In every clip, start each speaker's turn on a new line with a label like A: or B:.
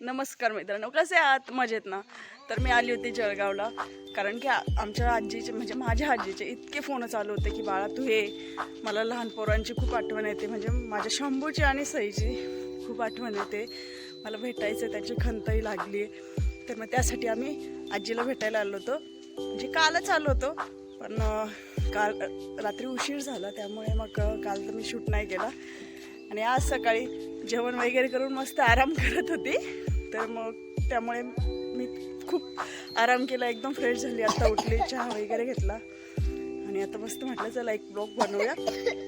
A: नमस्कार मित्रांनो कसे आहात? मजेत ना? तर मी आली होती जळगावला. कारण की आमच्या आजीचे म्हणजे माझ्या आजीचे इतके फोन चालू होते की बाळा तू हे मला लहान पोरांची खूप आठवण येते. म्हणजे माझ्या शंभूची आणि सईची खूप आठवण येते. मला भेटायचं त्याची खंतही लागली तर मग त्यासाठी आम्ही आजीला भेटायला आलो होतो. म्हणजे कालच आलो होतो. पण काल रात्री उशीर झाला. त्यामुळे मग काल तर मी शूट नाही केला. आणि आज सकाळी जेवण वगैरे करून मस्त आराम करत होती. तर मग त्यामुळे मी खूप आराम केला एकदम फ्रेश झाली. आता उठली चहा वगैरे घेतला. आणि आता मस्त म्हटलं चला एक ब्लॉग बनवूया.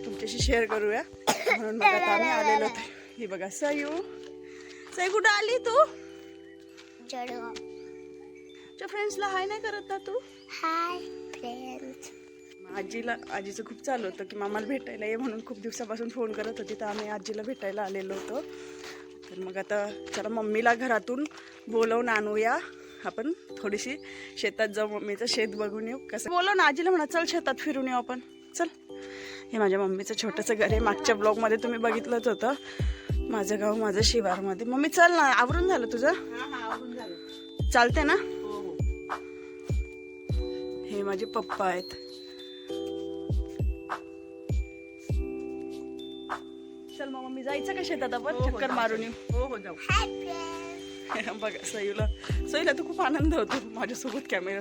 A: तुमच्याशी शेअर करूया. म्हणून मग आता आम्ही आलेलो होते ही बघा सयू. सई कुठं आली तू? तुझ्या फ्रेंड्सला हाय नाही करत ना तू?
B: हाय फ्रेंड्स
A: आजीला आजीचं खूप चालू होतं की मामाला भेटायला ये म्हणून खूप दिवसापासून फोन करत होती तर आम्ही आजीला भेटायला आलेलो होतो. तर मग आता चला मम्मीला घरातून बोलवून आणूया. आपण थोडीशी शेतात जाऊ मम्मीचं शेत बघून येऊ. कसं बोलव ना आजीला म्हणा चल शेतात फिरून येऊ आपण. चल. हे माझ्या मम्मीचं छोटंसं घर आहे. मागच्या ब्लॉगमध्ये तुम्ही बघितलंच होतं. माझं गाव माझं शिवारमध्ये. मम्मी चल ना आवरून झालं तुझं? चालते ना? हे माझे पप्पा आहेत. मम्मी जायचं का शेतात आपण? चक्कर मारून येऊ.
C: हो हो जाऊ.
B: हाय फ्रेंड्स
A: बघा सईला सईला तर खूप आनंद होतो माझ्यासोबत कॅमेरा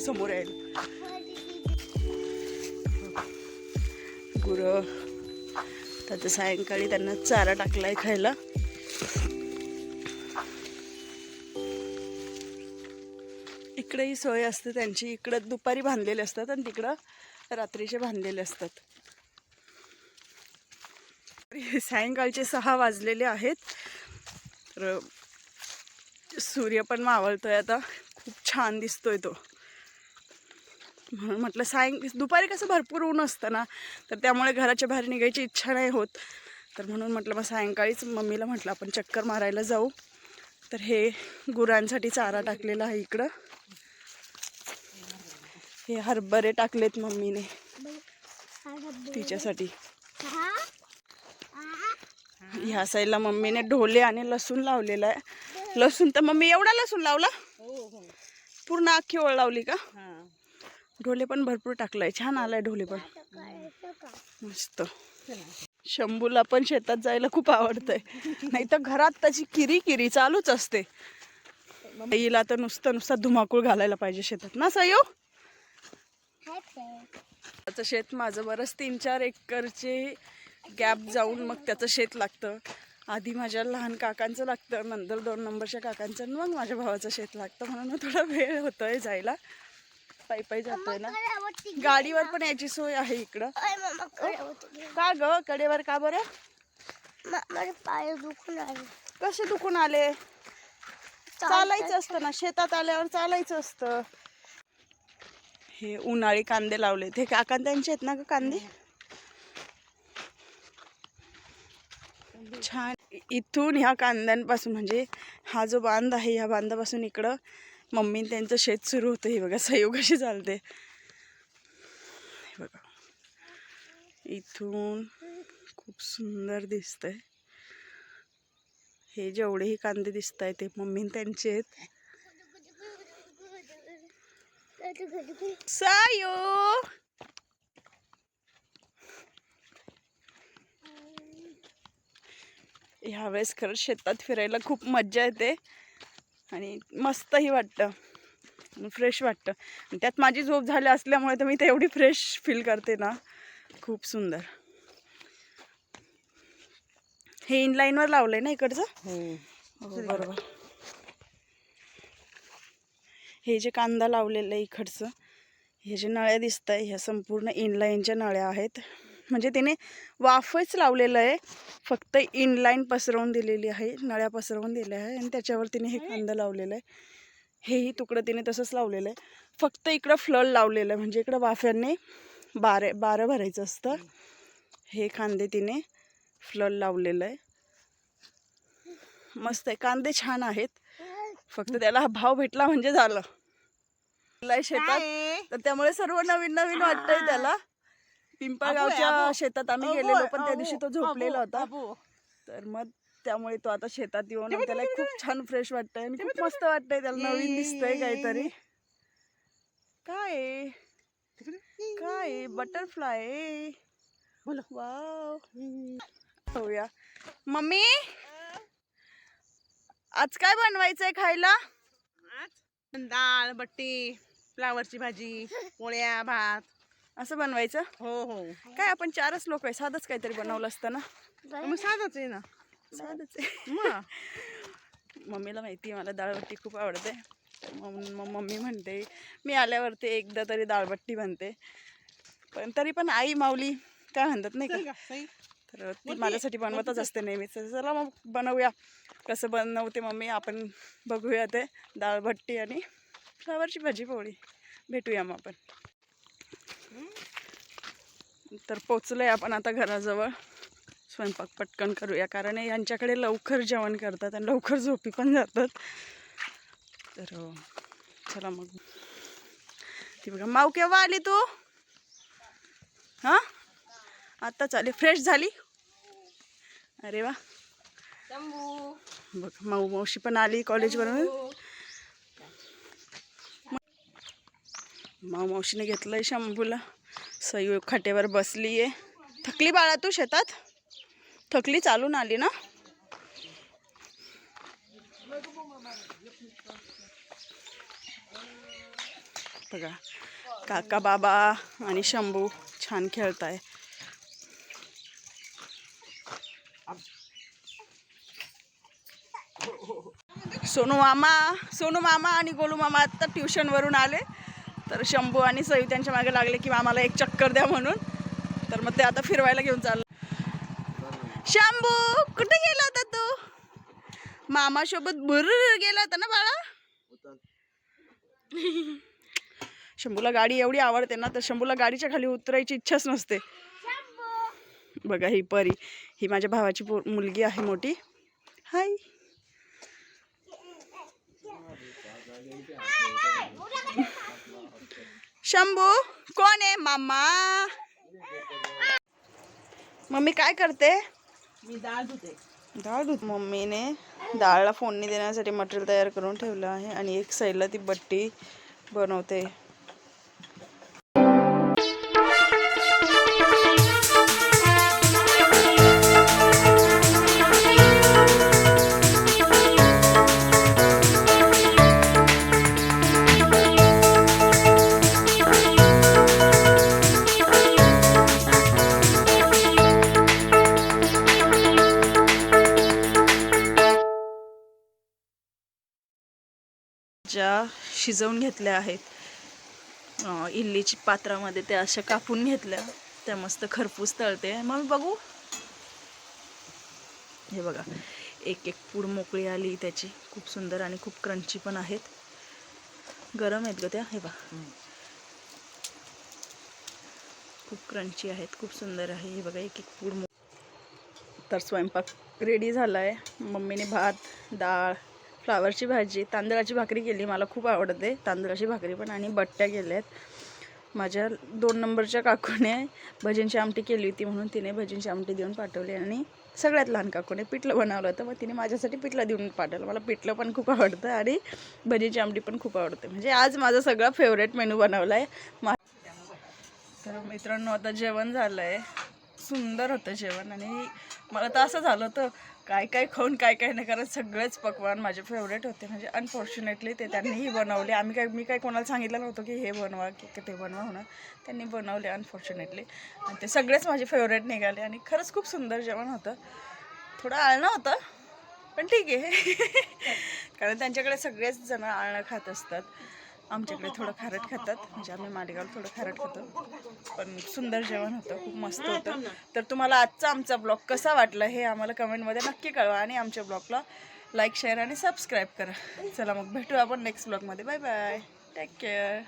A: समोर यायला. गुरं त्याचं सायंकाळी त्यांना चारा टाकलाय खायला. इकडेही सोय असते त्यांची. इकडं दुपारी बांधलेले असतात आणि तिकडं रात्रीचे बांधलेले असतात. सायंकाळचे सहा वाजलेले आहेत. तर सूर्य पण मावळतोय आता. खूप छान दिसतोय तो. म्हणून म्हटलं सायं दुपारी कसं भरपूर ऊन असतं ना तर त्यामुळे घराच्या बाहेर निघायची इच्छा नाही होत. तर म्हणून म्हटलं मग सायंकाळीच मम्मीला म्हटलं आपण चक्कर मारायला जाऊ. तर हे गुरांसाठी चारा टाकलेला आहे इकडं. हे हरभरे टाकलेत मम्मीने. तिच्यासाठी. ह्या साईडला मम्मीने ढोले आणि लसूण लावलेला आहे. लसूण तर मम्मी एवढा लसूण लावला?
C: हो हो.
A: पूर्ण अख्खी ओळ लावली का?
C: हां.
A: ढोले पण भरपूर टाकलाय. छान आलाय ढोले पण. मस्त. शंभूला पण शेतात जायला खूप आवडतंय. नाही तर घरात त्याची किरी किरी चालूच असते. हिला तर नुसतं नुसतं धुमाकूळ घालायला पाहिजे शेतात. ना सयो? त्याचं शेत माझं बरंच तीन चार एकरचे गॅप जाऊन मग त्याचं शेत लागतं. आधी माझ्या लहान काकांचं लागतं नंतर दोन नंबरच्या काकांचं मग माझ्या भावाचं शेत लागतं. म्हणून थोडा वेळ होतोय जायला. पायी पायी जातोय ना. गाडीवर पण याची सोय आहे इकडं. का ग? कडेवर का बरं?
B: पाय दुखून आले
A: कसे दुखून आले? चालायचं असतं ना. शेतात आल्यावर चालायचं असतं. हे उन्हाळी कांदे लावले ते काका त्यांचे आहेत ना ग कांदे? छान. इथून ह्या कांद्यांपासून म्हणजे हा जो बांध आहे ह्या बांधापासून इकडं मम्मी त्यांचं शेत सुरू होतं. हे बघा सयोग कशी चालते. हे बघा. इथून खूप सुंदर दिसतंय. हे जेवढेही कांदे दिसत आहेत ते मम्मी त्यांचे आहेत. सायो ह्यावेळेस खरंच शेतात फिरायला खूप मज्जा येते आणि मस्तही वाटतं. फ्रेश वाटतं. आणि त्यात माझी झोप झाली असल्यामुळे तर मी तर एवढी फ्रेश फील करते ना. खूप सुंदर. हे इनलाईनवर लावलंय ना इकडचं? हो, बरोबर हे जे कांदा लावलेलं आहे इकडचं हे जे नळ्या दिसत आहे ह्या संपूर्ण इनलाईनच्या नळ्या आहेत. म्हणजे तिने वाफच लावलेलं आहे. फक्त इनलाईन पसरवून दिलेली आहे नळ्या पसरवून दिल्या आहे आणि त्याच्यावर तिने हे कांदा लावलेलं आहे. हेही तुकडं तिने तसंच लावलेलं आहे. फक्त इकडं फ्लड लावलेलं आहे म्हणजे इकडं वाफ्यांनी बारे बारं भरायचं असतं. हे कांदे तिने फ्लड लावलेलं आहे. मस्त आहे कांदे छान आहेत. फक्त त्याला हा भाव भेटला म्हणजे झालं. शेतात तर त्यामुळे सर्व नवीन नवीन वाटतंय त्याला. पिंपळगावच्या शेतात आम्ही गेलेलो पण त्या दिवशी तो झोपलेला होता. तर मग त्यामुळे तो आता शेतात येऊन त्याला खूप छान फ्रेश वाटतंय आणि खूप मस्त वाटतंय त्याला नवीन दिसतंय काहीतरी. काय? काय? बटरफ्लाय?
C: बोला.
A: वाव. होऊया मम्मी? आज काय बनवायचंय खायला?
C: डाळ बट्टी फ्लावरची भाजी पोळ्या भात.
A: असं बनवायचं?
C: हो हो.
A: काय आपण चारच लोक आहे साधंच काहीतरी बनवलं असतं ना?
C: मग साधंच आहे ना?
A: साधंच आहे.
C: मग
A: मम्मीला माहिती आहे मला डाळबट्टी खूप आवडते. मग मग मम्मी म्हणते मी आल्यावरती एकदा तरी डाळबट्टी बनते. पण तरी पण आई माऊली काय म्हणतात नाही का? तर ती माझ्यासाठी बनवतच असते नेहमीच. चला मग बनवूया. कसं बनवते मम्मी आपण बघूया ते डाळबट्टी आणि फ्लावरची भाजी पोळी. भेटूया मग आपण. तर पोचलोय आपण आता घराजवळ. स्वयंपाक पटकन करूया कारण यांच्याकडे लवकर जेवण करतात आणि लवकर झोपी पण जातात. तर चला मग. ती बघा माऊ केव्हा आली तू? हां? आत्ताच आली फ्रेश झाली? अरे वा. बघ माऊ मावशी पण आली कॉलेजवरून. माऊ मावशीने घेतलंय शंभूला. सयू खाटेवर बसली आहे थकली बाळा तू शेतात? थकली चालून आली ना? बघा काका बाबा आणि शंभू छान खेळताय. सोनू मामा सोनू मामा आणि गोलू मामा आत्ता ट्युशनवरून आले. तर शंभू आणि सई त्यांच्या मागे लागले की मामाला एक चक्कर द्या म्हणून. तर मग ते आता फिरवायला घेऊन चाललं. शंभू कुठे गेला होता तू? मामासोबत भुर गेला होता ना बाळा? शंभूला गाडी एवढी आवडते ना तर शंभूला गाडीच्या खाली उतरायची इच्छाच नसते. बघा ही परी ही माझ्या भावाची मुलगी आहे मोठी. हाय. शंभू कोण आहे मामा? मम्मी काय करते?
C: मी डाळ धुते.
A: डाळ दूध मम्मीने. डाळला फोडणी देण्यासाठी मटेरियल तयार करून ठेवलं आहे आणि एक साईडला ती बट्टी बनवते. ज्या शिजवून घेतल्या आहेत. इल्लीची पात्रामध्ये त्या अशा कापून घेतल्या. त्या मस्त खरपूस तळते. मग बघू. हे बघा. एक एक पूड मोकळी आली त्याची. खूप सुंदर आणि खूप क्रंची पण आहेत. गरम आहेत ग त्या. हे बघा. खूप क्रंची आहेत. खूप सुंदर आहे. हे बघा एक एक पूड मो तर स्वयंपाक रेडी झाला आहे मम्मीने भात डाळ फ्लावरची भाजी तांदळाची भाकरी केली मला खूप आवडते. तांदळाची भाकरी पण आणि बट्ट्या केल्या आहेत माझ्या दोन नंबरच्या काकूने भजींची आमटी केली होती म्हणून तिने भजींची आमटी देऊन पाठवली आणि सगळ्यात लहान काकूने पिठलं बनवलं होतं मग तिने माझ्यासाठी पिठलं देऊन पाठवलं. मला पिठलं पण खूप आवडतं आणि भजींची आमटी पण खूप आवडते. म्हणजे आज माझा सगळा फेवरेट मेनू बनवला आहे मा तर मित्रांनो आता जेवण झालं आहे सुंदर होतं जेवण आणि मला तर असं झालं होतं काय काय खाऊन काय काय नाही कारण सगळेच पकवान माझे फेवरेट होते. म्हणजे अनफॉर्च्युनेटली ते त्यांनीही बनवले. आम्ही काय मी काय कोणाला सांगितलं नव्हतं की हे बनवा की ते बनवा होणार त्यांनी बनवले अनफॉर्च्युनेटली आणि ते सगळेच माझे फेवरेट निघाले. आणि खरंच खूप सुंदर जेवण होतं. थोडं आळणं होतं पण ठीक आहे. कारण त्यांच्याकडे सगळेच जण आळणं खात असतात. आमच्याकडे थोडं खारट खातात. म्हणजे आम्ही मालेगाव थोडं खारट खातो. पण सुंदर जेवण होतं. खूप मस्त होतं. तर तुम्हाला आजचा आमचा ब्लॉग कसा वाटला हे आम्हाला कमेंटमध्ये नक्की कळवा आणि आमच्या ब्लॉगला लाईक शेअर आणि सबस्क्राईब करा. चला मग भेटू आपण नेक्स्ट ब्लॉगमध्ये. Bye bye. Take care